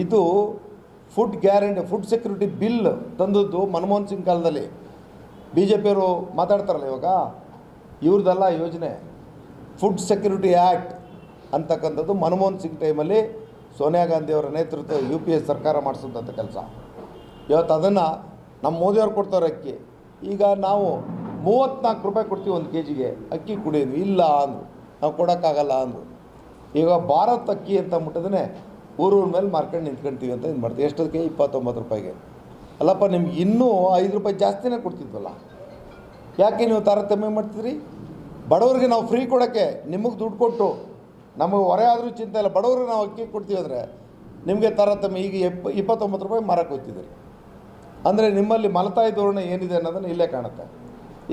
ಇದು food guarantee food security bill ತಂದದ್ದು ಮನಮೋಹನ್ ಸಿಂಗ್ ಕಾಲದಲ್ಲಿ. ಬಿ ಜೆ ಪಿಯವರು ಮಾತಾಡ್ತಾರಲ್ಲ ಇವಾಗ, ಇವ್ರದ್ದೆಲ್ಲ ಯೋಜನೆ ಫುಡ್ ಸೆಕ್ಯೂರಿಟಿ ಆ್ಯಕ್ಟ್ ಅಂತಕ್ಕಂಥದ್ದು ಮನಮೋಹನ್ ಸಿಂಗ್ ಟೈಮಲ್ಲಿ ಸೋನಿಯಾ ಗಾಂಧಿಯವರ ನೇತೃತ್ವ ಯು ಪಿ ಎ ಸರ್ಕಾರ ಮಾಡಿಸಿದಂಥ ಕೆಲಸ. ಇವತ್ತು ಅದನ್ನು ನಮ್ಮ ಮೋದಿಯವ್ರು ಕೊಡ್ತಾರೆ ಅಕ್ಕಿ. ಈಗ ನಾವು ಮೂವತ್ತ್ನಾಲ್ಕು ರೂಪಾಯಿ ಕೊಡ್ತೀವಿ ಒಂದು ಕೆ ಜಿಗೆ ಅಕ್ಕಿ ಕುಡಿಯೋದು ಇಲ್ಲ ಅಂದರು. ನಾವು ಕೊಡೋಕ್ಕಾಗಲ್ಲ ಅಂದರು. ಈಗ ಭಾರತ್ ಅಕ್ಕಿ ಅಂತ ಅಂದ್ಬಿಟ್ಟದೇ ಊರೂರ ಮೇಲೆ ಮಾರ್ಕೊಂಡು ನಿಂತ್ಕೊಂತೀವಿ ಅಂತ ಇದು ಮಾಡ್ತೀವಿ? ಎಷ್ಟೊತ್ತಿಗೆ? ಇಪ್ಪತ್ತೊಂಬತ್ತು ರೂಪಾಯಿಗೆ. ಅಲ್ಲಪ್ಪ, ನಿಮ್ಗೆ ಇನ್ನೂ ಐದು ರೂಪಾಯಿ ಜಾಸ್ತಿನೇ ಕೊಡ್ತಿದ್ವಲ್ಲ? ಯಾಕೆ ನೀವು ತಾರತಮ್ಯ ಮಾಡ್ತೀರಿ ಬಡವ್ರಿಗೆ ನಾವು ಫ್ರೀ ಕೊಡೋಕ್ಕೆ ನಿಮಗೆ ದುಡ್ಡು ಕೊಟ್ಟು, ನಮಗೆ ಹೊರೆ ಆದರೂ ಚಿಂತೆ ಇಲ್ಲ. ಬಡವ್ರಿಗೆ ನಾವು ಅಕ್ಕಿ ಕೊಡ್ತೀವಿ ಅಂದರೆ ನಿಮಗೆ ತಾರತಮ್ಯ ಈಗ ಎಪ್ಪ, ಇಪ್ಪತ್ತೊಂಬತ್ತು ರೂಪಾಯಿ ಮಾರಕ್ಕೆ ಹೋಗ್ತಿದ್ದೀರಿ ಅಂದರೆ ನಿಮ್ಮಲ್ಲಿ ಮಲತಾಯಿ ಧೋರಣೆ ಏನಿದೆ ಅನ್ನೋದನ್ನು ಇಲ್ಲೇ ಕಾಣುತ್ತೆ.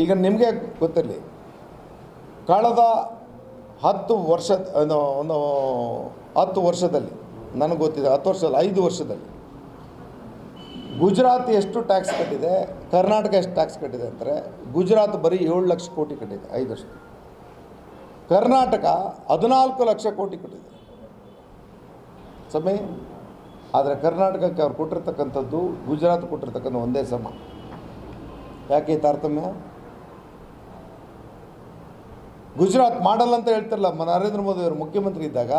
ಈಗ ನಿಮಗೆ ಗೊತ್ತಿರಲಿ? ಕಳೆದ ಹತ್ತು ವರ್ಷ ಒಂದು ಒಂದು ಹತ್ತು ವರ್ಷದಲ್ಲಿ ನನಗೆ ಗೊತ್ತಿದೆ, ಹತ್ತು ವರ್ಷದಲ್ಲಿ, ಐದು ವರ್ಷದಲ್ಲಿ. ಗುಜರಾತ್ ಎಷ್ಟು ಟ್ಯಾಕ್ಸ್ ಕಟ್ಟಿದೆ, ಕರ್ನಾಟಕ ಎಷ್ಟು ಟ್ಯಾಕ್ಸ್ ಕಟ್ಟಿದೆ ಅಂದರೆ, ಗುಜರಾತ್ ಬರೀ ಏಳು ಲಕ್ಷ ಕೋಟಿ ಕಟ್ಟಿದೆ, ಐದು ವರ್ಷ ಕರ್ನಾಟಕ ಹದಿನಾಲ್ಕು ಲಕ್ಷ ಕೋಟಿ ಕಟ್ಟಿದೆ. ಸಮಯ ಆದರೆ ಕರ್ನಾಟಕಕ್ಕೆ ಅವ್ರು ಕೊಟ್ಟಿರ್ತಕ್ಕಂಥದ್ದು, ಗುಜರಾತ್ ಕೊಟ್ಟಿರ್ತಕ್ಕಂಥ ಒಂದೇ ಸಮ. ಯಾಕೆ ತಾರತಮ್ಯ? ಗುಜರಾತ್ ಮಾಡಲ್ಲ ಅಂತ ಹೇಳ್ತಿರಲ್ಲ ನರೇಂದ್ರ ಮೋದಿ ಅವರು ಮುಖ್ಯಮಂತ್ರಿ ಇದ್ದಾಗ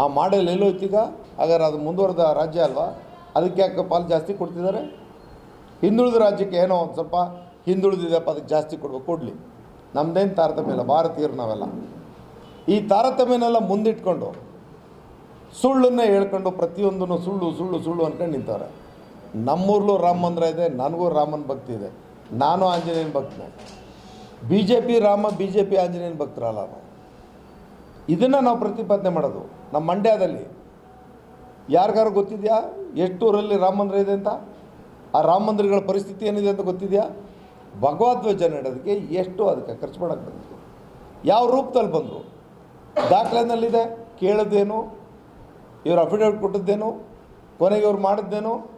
ಆ ಮಾಡೆಲ್ ಎಲ್ಲೋಯ್ತೀಗ? ಹಾಗಾದ್ರೆ ಅದು ಮುಂದುವರೆದ ರಾಜ್ಯ ಅಲ್ವಾ? ಅದಕ್ಕೆ ಯಾಕೆ ಪಾಲು ಜಾಸ್ತಿ ಕೊಡ್ತಿದ್ದಾರೆ? ಹಿಂದುಳಿದ ರಾಜ್ಯಕ್ಕೆ ಏನೋ ಒಂದು ಸ್ವಲ್ಪ ಹಿಂದುಳಿದಿದೆಪ್ಪ ಅದಕ್ಕೆ ಜಾಸ್ತಿ ಕೊಡ್ಬೇಕು, ಕೊಡಲಿ. ನಮ್ಮದೇನು ತಾರತಮ್ಯ ಇಲ್ಲ, ಭಾರತೀಯರು ನಾವೆಲ್ಲ. ಈ ತಾರತಮ್ಯನೆಲ್ಲ ಮುಂದಿಟ್ಕೊಂಡು ಸುಳ್ಳನ್ನೇ ಹೇಳ್ಕೊಂಡು ಪ್ರತಿಯೊಂದನ್ನು ಸುಳ್ಳು ಸುಳ್ಳು ಸುಳ್ಳು ಅಂದ್ಕೊಂಡು ನಿಂತವ್ರೆ. ನಮ್ಮೂರ್ಲೂ ರಾಮ ಮಂದಿರ ಇದೆ, ನನಗೂ ರಾಮನ ಭಕ್ತಿ ಇದೆ. ನಾನು ಆಂಜನೇಯನ ಭಕ್ತನೇ. B J P Rama B J P ಆಂಜನೇಯನ ಭಕ್ತರಲ್ಲ ನಾವು. ಇದನ್ನು ನಾವು ಪ್ರತಿಪಾದನೆ ಮಾಡೋದು. ನಮ್ಮ ಮಂಡ್ಯದಲ್ಲಿ. ಯಾರಿಗಾರು ಗೊತ್ತಿದೆಯಾ? ಎಷ್ಟು ಊರಲ್ಲಿ ರಾಮ ಮಂದಿರ ಇದೆ ಅಂತ? ಆ ರಾಮ ಮಂದಿರಗಳ ಪರಿಸ್ಥಿತಿ ಏನಿದೆ ಅಂತ ಗೊತ್ತಿದೆಯಾ? ಭಗವದ್ವಜ ನೆಡೋದಕ್ಕೆ ಎಷ್ಟು ಅದಕ್ಕೆ ಖರ್ಚು ಮಾಡೋಕ್ಕೆ ಬಂದಿತ್ತು ಯಾವ ರೂಪದಲ್ಲಿ ಬಂದರು? ದಾಖಲೆನಲ್ಲಿದೆ. ಕೇಳೋದೇನು? ಇವರು ಅಫಿಡವಿಟ್ ಕೊಟ್ಟದ್ದೇನು? ಕೊನೆಗೆ ಇವ್ರು ಮಾಡಿದ್ದೇನು?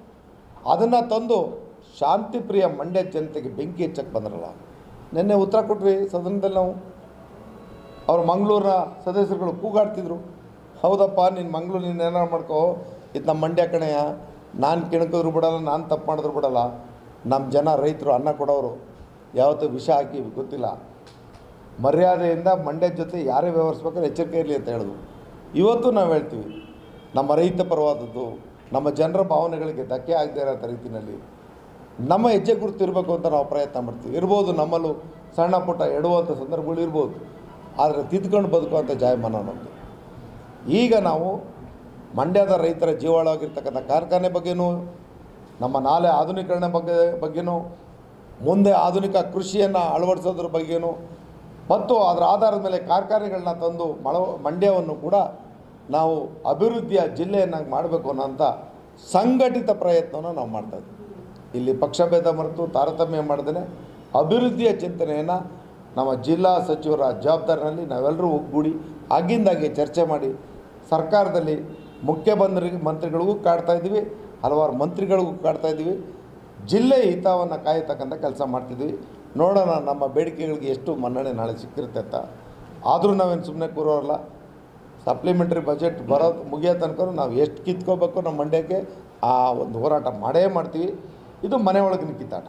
ಅದನ್ನು ತಂದು ಶಾಂತಿಪ್ರಿಯ ಮಂಡ್ಯ ಜನತೆಗೆ ಬೆಂಕಿ ಹೆಚ್ಚಕ್ಕೆ ಬಂದ್ರಲ್ಲ. ನಿನ್ನೆ ಉತ್ತರ ಕೊಟ್ವಿ ಸದನದಲ್ಲಿ ನಾವು. ಅವ್ರು ಮಂಗಳೂರಿನ ಸದಸ್ಯರುಗಳು ಕೂಗಾಡ್ತಿದ್ರು. ಹೌದಪ್ಪ, ನೀನು ಮಂಗಳೂರು ನೀನು ಏನಾರು ಮಾಡ್ಕೋ. ಇದು ನಮ್ಮ ಮಂಡ್ಯ ಕಣೆಯ ನಾನು ಕೆಣಕಿದ್ರು ಬಿಡಲ್ಲ, ನಾನು ತಪ್ಪು ಮಾಡಿದ್ರು ಬಿಡಲ್ಲ. ನಮ್ಮ ಜನ ರೈತರು ಅನ್ನ ಕೊಡೋರು. ಯಾವತ್ತೂ ವಿಷ ಹಾಕಿ ಗೊತ್ತಿಲ್ಲ. ಮರ್ಯಾದೆಯಿಂದ ಮಂಡ್ಯ ಜೊತೆ ಯಾರೇ ವ್ಯವಹರಿಸ್ಬೇಕಾದ್ರೆ ಎಚ್ಚರಿಕೆ ಇರಲಿ ಅಂತ ಹೇಳೋದು ಇವತ್ತು ನಾವು ಹೇಳ್ತೀವಿ, ನಮ್ಮ ರೈತ ಪರವಾದದ್ದು, ನಮ್ಮ ಜನರ ಭಾವನೆಗಳಿಗೆ ಧಕ್ಕೆ ಆಗದೇ ಇರೋ ರೀತಿಯಲ್ಲಿ ನಮ್ಮ ಹೆಜ್ಜೆ ಗುರುತು ಇರಬೇಕು ಅಂತ ನಾವು ಪ್ರಯತ್ನ ಮಾಡ್ತೀವಿ. ಇರ್ಬೋದು ನಮ್ಮಲ್ಲೂ ಸಣ್ಣ ಪುಟ್ಟ ಎಡುವಂಥ ಸಂದರ್ಭಗಳು ಇರ್ಬೋದು. ಆದರೆ ತಿದ್ಕೊಂಡು ಬದುಕುವಂಥ ಜಾಯಮಾನ ನಮ್ಮದು ಈಗ ನಾವು ಮಂಡ್ಯದ ರೈತರ ಜೀವಾಳವಾಗಿರ್ತಕ್ಕಂಥ ಕಾರ್ಖಾನೆ ಬಗ್ಗೆನೂ, ನಮ್ಮ ನಾಲೆ ಆಧುನೀಕರಣ ಬಗ್ಗೆ, ಬಗ್ಗೆನೂ, ಮುಂದೆ ಆಧುನಿಕ ಕೃಷಿಯನ್ನು ಅಳವಡಿಸೋದ್ರ ಬಗ್ಗೆನೂ, ಮತ್ತು ಅದರ ಆಧಾರದ ಮೇಲೆ ಕಾರ್ಖಾನೆಗಳನ್ನ ತಂದು ಮಳ, ಮಂಡ್ಯವನ್ನು ಕೂಡ ನಾವು ಅಭಿವೃದ್ಧಿಯ ಜಿಲ್ಲೆಯನ್ನಾಗಿ ಮಾಡಬೇಕು ಅನ್ನೋಂಥ ಸಂಘಟಿತ ಪ್ರಯತ್ನವನ್ನು ನಾವು ಮಾಡ್ತಾಯಿದ್ವಿ ಇಲ್ಲಿ ಪಕ್ಷಭೇದ ಮರೆತು ತಾರತಮ್ಯ ಮಾಡ್ದೇ ಅಭಿವೃದ್ಧಿಯ ಚಿಂತನೆಯನ್ನು ನಮ್ಮ ಜಿಲ್ಲಾ ಸಚಿವರ ಜವಾಬ್ದಾರಿನಲ್ಲಿ ನಾವೆಲ್ಲರೂ ಒಗ್ಗೂಡಿ ಆಗಿಂದಾಗೆ ಚರ್ಚೆ ಮಾಡಿ ಸರ್ಕಾರದಲ್ಲಿ ಮುಖ್ಯಮಂತ್ರಿ ಮಂತ್ರಿಗಳಿಗೂ ಕಾಡ್ತಾ ಇದ್ದೀವಿ, ಹಲವಾರು ಮಂತ್ರಿಗಳಿಗೂ ಕಾಡ್ತಾ ಇದ್ದೀವಿ. ಜಿಲ್ಲೆ ಹಿತವನ್ನು ಕಾಯತಕ್ಕಂಥ ಕೆಲಸ ಮಾಡ್ತಿದ್ವಿ ನೋಡೋಣ ನಮ್ಮ ಬೇಡಿಕೆಗಳಿಗೆ ಎಷ್ಟು ಮನ್ನಣೆ ನಾಳೆ ಸಿಕ್ಕಿರುತ್ತೆ ಅಂತ. ಆದರೂ ನಾವೇನು ಸುಮ್ಮನೆ ಕೂರೋರಲ್ಲ. ಸಪ್ಲಿಮೆಂಟ್ರಿ ಬಜೆಟ್ ಬರೋ ಮುಗಿಯೋ ತನಕ ನಾವು ಎಷ್ಟು ಕಿತ್ಕೋಬೇಕು ನಮ್ಮ ಮಂಡ್ಯಕ್ಕೆ ಆ ಒಂದು ಹೋರಾಟ ಮಾಡೇ ಮಾಡ್ತೀವಿ. ಇದು ಮನೆ ಒಳಗಿನ ಕಿತ್ತಾಟ.